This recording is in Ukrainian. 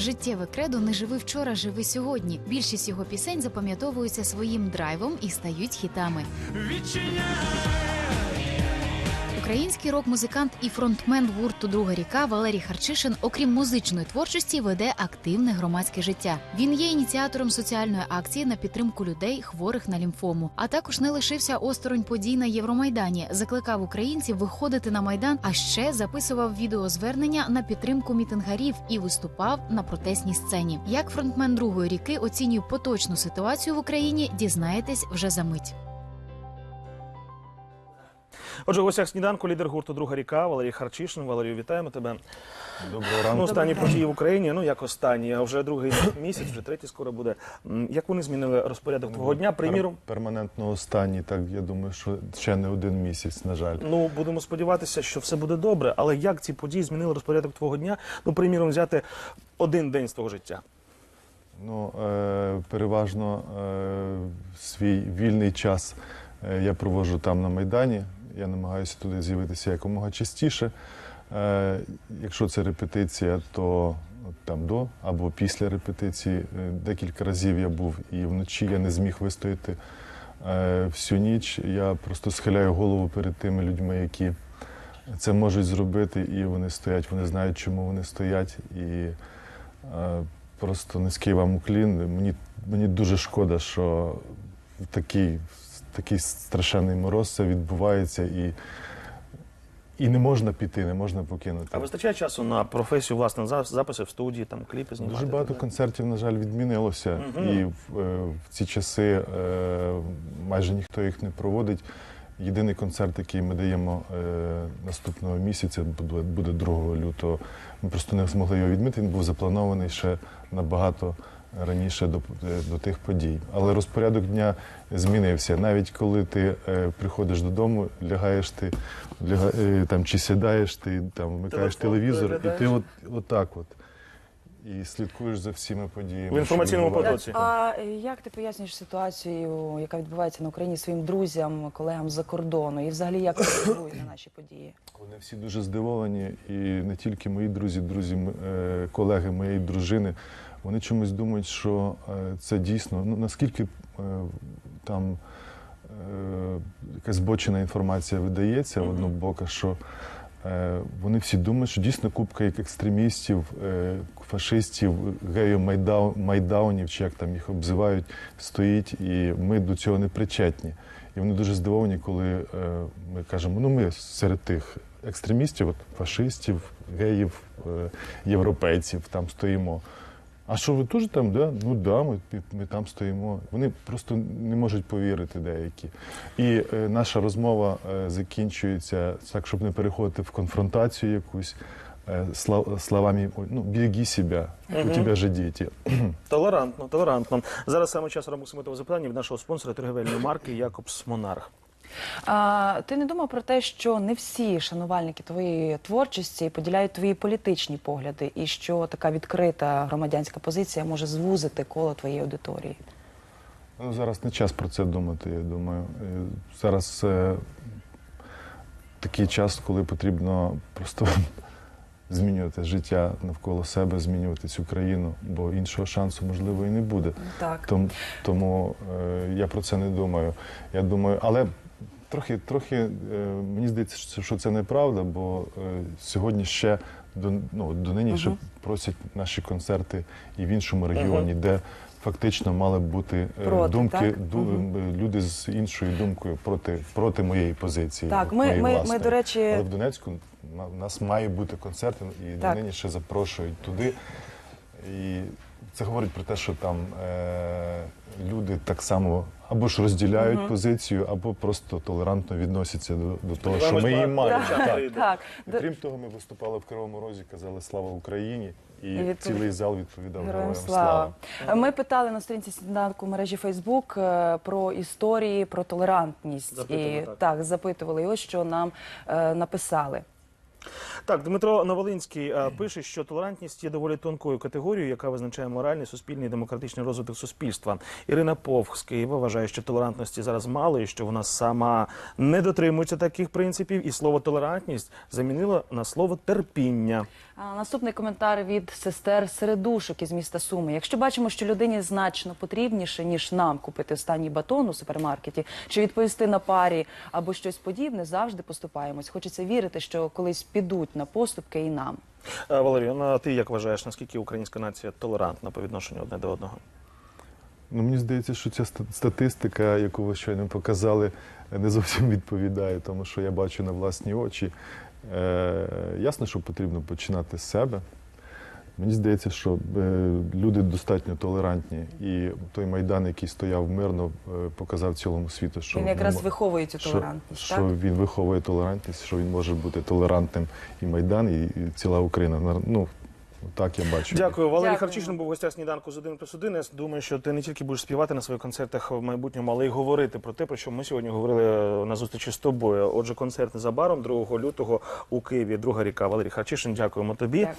життєве кредо не живи вчора, живи сьогодні. Більшість його пісень запам'ятовуються своїм драйвом і стають хітами. Український рок-музикант і фронтмен гурту Друга ріка Валерій Харчишин, окрім музичної творчості, веде активне громадське життя. Він є ініціатором соціальної акції на підтримку людей, хворих на лімфому. А також не лишився осторонь подій на Євромайдані, закликав українців виходити на майдан, а ще записував відеозвернення на підтримку мітингарів і виступав на протестній сцені. Як фронтмен другої ріки оцінює поточну ситуацію в Україні, дізнаєтесь вже за мить. Отже, в гостях сніданку лідер гурту Друга ріка Валерій Харчишин. Валерію, вітаємо тебе. Доброго Ну, ранку. останні події в Україні, ну як останні, а вже другий місяць, вже третій скоро буде. Як вони змінили розпорядок твого дня? Приміром, перманентно останній, так я думаю, що ще не один місяць, на жаль. ну будемо сподіватися, що все буде добре. Але як ці події змінили розпорядок твого дня? Ну, приміром, взяти один день з твого життя. Ну, е, переважно е, свій вільний час е, я проводжу там на Майдані. Я намагаюся туди з'явитися якомога частіше. Е, якщо це репетиція, то там до або після репетиції. Е, Декілька разів я був і вночі я не зміг вистояти е, всю ніч. Я просто схиляю голову перед тими людьми, які це можуть зробити, і вони стоять, вони знають, чому вони стоять. І просто низький вам уклін. Мені, мені дуже шкода, що в такий, в такий страшенний мороз це відбувається і, і не можна піти, не можна покинути. А вистачає часу на професію, власне, за- записи в студії, там кліпи знімати? Дуже багато концертів, на жаль, відмінилося. Мгм. І в, е, в ці часи е, майже ніхто їх не проводить. Єдиний концерт, який ми даємо е, наступного місяця, буде, буде 2 лютого. Ми просто не змогли його відмити. Він був запланований ще набагато раніше до, до тих подій. Але розпорядок дня змінився. Навіть коли ти е, приходиш додому, лягаєш ти ляга, е, там чи сідаєш, ти там вмикаєш телевізор, і ти от, от так от. І слідкуєш за всіми подіями. В інформаційному що потоці. А як ти пояснюєш ситуацію, яка відбувається на Україні своїм друзям, колегам за кордону, і взагалі як вони реагують на наші події? Вони всі дуже здивовані, і не тільки мої друзі, друзі, е, колеги моєї дружини. Вони чомусь думають, що е, це дійсно, ну наскільки е, там е, якась збочена інформація видається Мгм. однобока, що е, вони всі думають, що дійсно купка як екстремістів, е, фашистів, геїв майдау, чи як там їх обзивають, стоїть, і ми до цього не причетні. І вони дуже здивовані, коли е, ми кажемо, ну ми серед тих екстремістів, от, фашистів, геїв, е, європейців там стоїмо. А що ви теж там? Да? Ну да, ми, ми там стоїмо. Вони просто не можуть повірити деякі. І е, наша розмова е, закінчується так, щоб не переходити в конфронтацію якусь е, слав, словами ну, береги себе, у тебе же діти. Толерантно, толерантно. Зараз саме час робимо самотове запитання від нашого спонсора торговельної марки Якобс Монарх. А, ти не думав про те, що не всі шанувальники твоєї творчості поділяють твої політичні погляди, і що така відкрита громадянська позиція може звузити коло твоєї аудиторії? Ну, зараз не час про це думати, я думаю. Е, Зараз е, такий час, коли потрібно просто змінювати життя навколо себе, змінювати цю країну, бо іншого шансу, можливо, і не буде. Так. Тому, тому е, я про це не думаю. Я думаю, але трохи, трохи е, мені здається, що- це неправда, бо е, сьогодні ще до, ну, до нині ще просять наші концерти і в іншому регіоні, де фактично мали бути е, Проти, думки, ду- Мгм. е, люди з іншою думкою проти, проти моєї позиції. Так, ми- моєї ми- ми, до речі- Але в Донецьку у нас має бути концерт, і Так. нині ще запрошують туди. І це говорить про те, що там е, люди так само або ж розділяють позицію, або просто толерантно відносяться до, до того, що ми її маємо. Так. Так. І крім того, ми виступали в Кривому Розі, казали Слава Україні, і, відповідь- цілий зал відповідав Героям Героям слава. слава. Ми питали на сторінці сніданку мережі Фейсбук е, про історії, про толерантність. Запитували, і так. так, запитували. І ось що нам е, написали. Так, Дмитро Новолинський е, пише, що толерантність є доволі тонкою категорією, яка визначає моральний, суспільний і демократичний розвиток суспільства. Ірина Повх з Києва вважає, що толерантності зараз мало і що вона сама не дотримується таких принципів, і слово толерантність замінила на слово терпіння. Наступний коментар від сестер Середушок із міста Суми. Якщо бачимо, що людині значно потрібніше, ніж нам купити останній батон у супермаркеті, чи відповісти на парі або щось подібне, завжди поступаємось. Хочеться вірити, що колись підуть на поступки і нам. Е, Валерію, ну, ти як вважаєш, наскільки українська нація толерантна по відношенню одне до одного? Ну, мені здається, що ця ста- статистика, яку ви щойно показали, не зовсім відповідає тому, що я бачу на власні очі. Е, ясно, що потрібно починати з себе. Мені здається, що е, люди достатньо толерантні, і той майдан, який стояв мирно, е, показав цілому світу, що Він якраз мо- виховує цю що, толерантність. що так? він виховує толерантність, що він може бути толерантним і майдан, і, і ціла Україна. На- Ну так я бачу. Дякую. Валерій Дякую. Харчишин був гостя сніданку з 1 плюс 1. Я думаю, що ти не тільки будеш співати на своїх концертах в майбутньому, але й говорити про те, про що ми сьогодні говорили на зустрічі з тобою. Отже, концерт незабаром 2 лютого у Києві. Друга ріка. Валерій Харчишин, дякуємо тобі. Дякую.